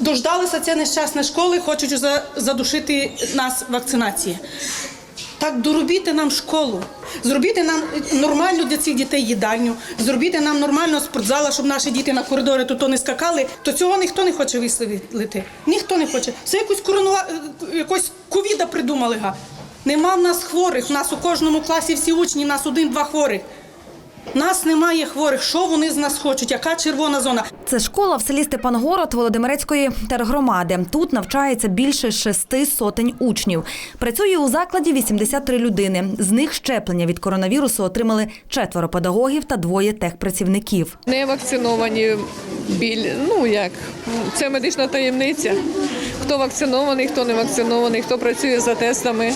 Дождалися це нещасне школи, хочуть задушити нас вакцинації. Так доробіть нам школу, зробіть нам нормальну для цих дітей їдальню, зробіть нам нормального спортзала, щоб наші діти на коридори тут не скакали. То цього ніхто не хоче висловити. Ніхто не хоче. Це якусь коронува... якось ковіда придумали. Га. Нема в нас хворих. В нас у кожному класі всі учні, в нас один-два хворих. Нас немає хворих. Що вони з нас хочуть? Яка червона зона? Це школа в селі Степангород Володимирецької тергромади. Тут навчається більше шести сотень учнів. Працює у закладі 83 людини. З них щеплення від коронавірусу отримали четверо педагогів та двоє техпрацівників. Не вакциновані біль. Ну як це медична таємниця. Хто вакцинований, хто не вакцинований, хто працює за тестами.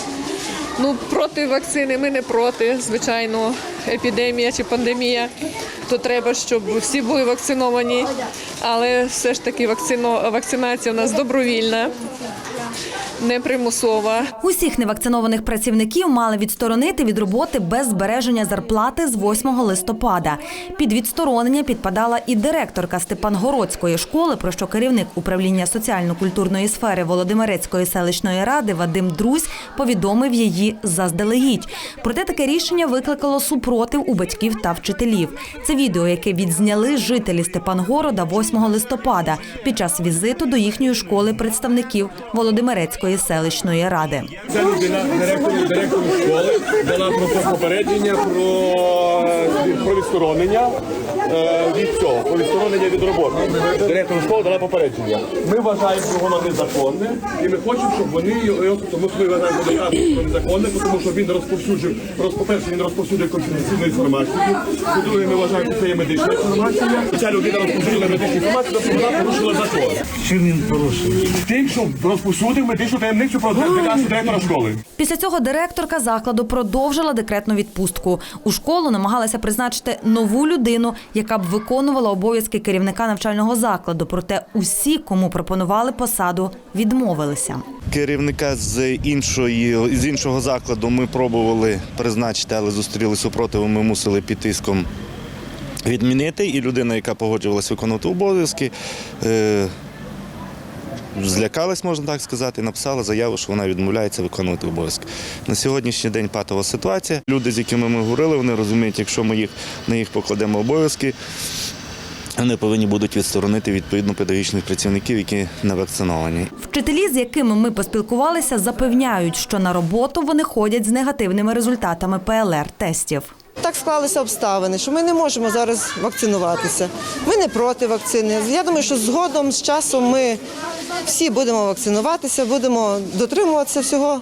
Ну проти вакцини ми не проти. Звичайно, епідемія чи пандемія. То треба, щоб всі були вакциновані. Але все ж таки вакцино, вакцинація у нас добровільна, не примусова. Усіх невакцинованих працівників мали відсторонити від роботи без збереження зарплати з 8 листопада. Під відсторонення підпадала і директорка Степангородської школи, про що керівник управління соціально-культурної сфери Володимирецької селищної ради Вадим Друзь повідомив її заздалегідь. Проте таке рішення викликало супротив у батьків та вчителів. Це відео, яке відзняли жителі Степангорода 8 листопада під час візиту до їхньої школи представників Володимирецької селищної ради. Ця людина директору директору школи дала про попередження про, про відсторонення е, від цього, про відсторонення від роботи. Директору школи дала попередження. Ми вважаємо, що воно незаконне, і ми хочемо, щоб вони його, тому що ми вважаємо що незаконне, тому що він розповсюджив, роз- по-перше, він розповсюджує конфіденційну інформацію. По-друге, ми вважаємо, що це є медична інформація. Ця людина розповсюджила медичну інформацію, тобто вона порушила закон. Чим він порушив? Тим, що розповсюдив медичну таємницю про деканську директора школи. Після цього директорка закладу продовжила декретну відпустку. У школу намагалася призначити нову людину, яка б виконувала обов'язки керівника навчального закладу. Проте усі, кому пропонували посаду, відмовилися. Керівника з іншої з іншого закладу ми пробували призначити, але зустріли супротиву. Ми мусили під тиском відмінити. І людина, яка погоджувалася виконувати обов'язки, е, злякалась, можна так сказати, і написала заяву, що вона відмовляється виконувати обов'язки. На сьогоднішній день патова ситуація. Люди, з якими ми говорили, вони розуміють, якщо ми їх на їх покладемо обов'язки. Вони повинні будуть відсторонити відповідно педагогічних працівників, які не вакциновані. Вчителі, з якими ми поспілкувалися, запевняють, що на роботу вони ходять з негативними результатами ПЛР-тестів. Так склалися обставини, що ми не можемо зараз вакцинуватися. Ми не проти вакцини. Я думаю, що згодом з часом ми всі будемо вакцинуватися, будемо дотримуватися всього.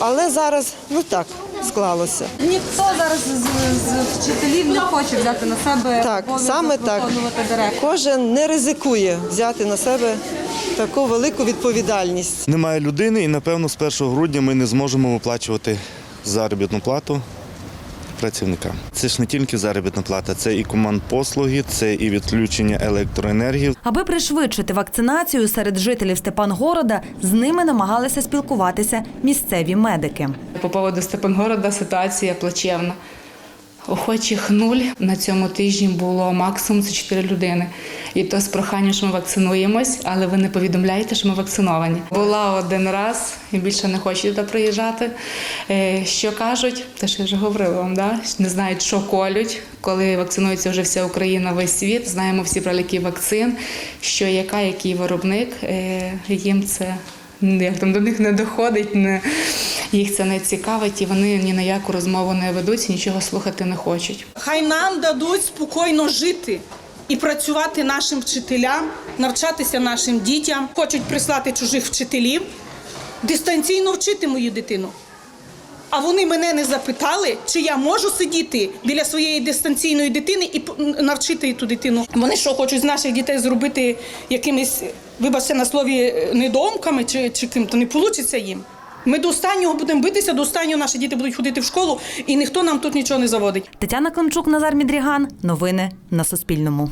Але зараз ну так склалося. Ніхто зараз з, з вчителів не хоче взяти на себе Так, саме так. директор. Кожен не ризикує взяти на себе таку велику відповідальність. Немає людини, і напевно з 1 грудня ми не зможемо виплачувати заробітну плату працівникам. Це ж не тільки заробітна плата, це і команд послуги, це і відключення електроенергії. Аби пришвидшити вакцинацію серед жителів Степангорода, з ними намагалися спілкуватися місцеві медики. По поводу Степангорода ситуація плачевна. Охочих нуль на цьому тижні було максимум це 4 людини. І то з проханням, що ми вакцинуємось, але ви не повідомляєте, що ми вакциновані. Була один раз і більше не хочу туди приїжджати. Е, Що кажуть, те, що я вже говорила вам, да? не знають, що колють, коли вакцинується вже вся Україна, весь світ. Знаємо всі про ліки вакцин, що яка, який виробник. Е, Їм це як там до них не доходить, не, їх це не цікавить, і вони ні на яку розмову не ведуть, нічого слухати не хочуть. Хай нам дадуть спокійно жити і працювати нашим вчителям, навчатися нашим дітям. Хочуть прислати чужих вчителів, дистанційно вчити мою дитину. А вони мене не запитали, чи я можу сидіти біля своєї дистанційної дитини і навчити ту дитину. Вони що хочуть з наших дітей зробити якимись, вибачте на слові, е, недоумками чи, чи ким, то не вийде їм. Ми до останнього будемо битися, до останнього наші діти будуть ходити в школу, і ніхто нам тут нічого не заводить. Тетяна Климчук, Назар Мідріган. Новини на Суспільному.